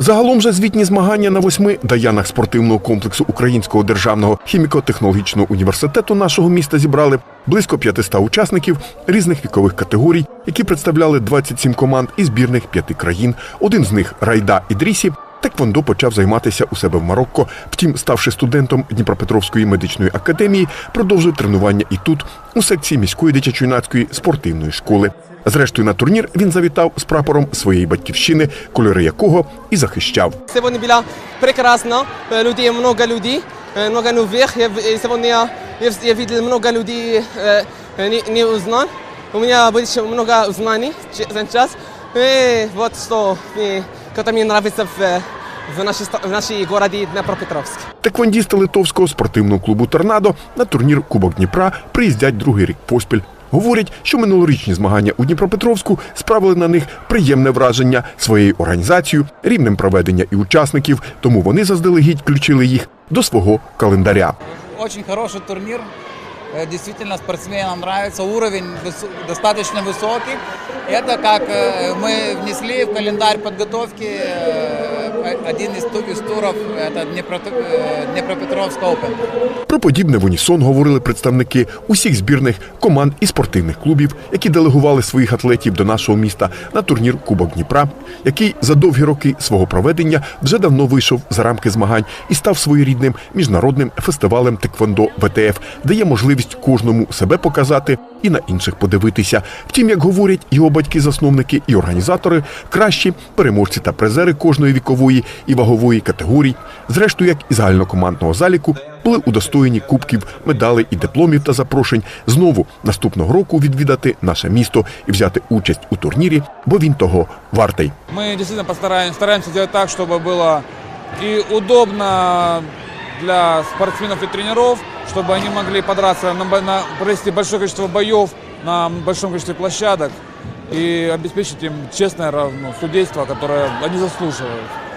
Загалом же звітні змагання на восьми даянах спортивного комплексу Українського державного хіміко-технологічного університету нашого міста зібрали близько 500 учасників різних вікових категорій, які представляли 27 команд із збірних п'яти країн. Один з них Райда Ідрісі. Теквондо почав займатися у себе в Марокко. Втім, ставши студентом Дніпропетровської медичної академії, продовжив тренування і тут, у секції міської дитячо-юнацької спортивної школи. Зрештою, на турнір він завітав з прапором своєї батьківщини, кольори якого і захищав. Сьогодні була прекрасно, Е, людей много людей, е, много нових. Я, сьогодні я, я, в- я видел много людей е, не, не узнал. У меня больше много узнаний сейчас. И вот что мне, как мне нравится в, в, нашей, ста- в нашей городе Днепропетровск. Теквондісти литовського спортивного клубу Торнадо на турнір Кубок Дніпра приїздять другий рік поспіль. Говорять, що минулорічні змагання у Дніпропетровську справили на них приємне враження своєю організацією, рівнем проведення і учасників, тому вони заздалегідь включили їх до свого календаря. Очень хороший турнир. Э, Действительно, спортсменам нравится. Уровень выс- достаточно высокий. Это как э, мы внесли в календарь подготовки э, один из, ту- из туров, это Днепро- э, Днепропетровск Open. Про подібне в унісон говорили представники усіх збірних команд і спортивних клубів, які делегували своїх атлетів до нашого міста на турнір Кубок Дніпра, який за довгі роки свого проведення вже давно вийшов за рамки змагань і став своєрідним міжнародним фестивалем Теквондо ВТФ, дає можливість кожному себе показати і на інших подивитися. Втім, як говорять його батьки-засновники і організатори, кращі переможці та призери кожної вікової і вагової категорій, зрештою, як і загальнокомандного заліку, були удостоєні кубків, медалей і дипломів та запрошень знову наступного року відвідати наше місто і взяти участь у турнірі, бо він того вартий. Мы действительно постараемся, стараемся сделать так, чтобы было и удобно для спортсменов и тренеров, чтобы они могли подраться, на, на, провести большое количество боев на большом количестве площадок и обеспечить им честное равно, судейство, которое они заслуживают.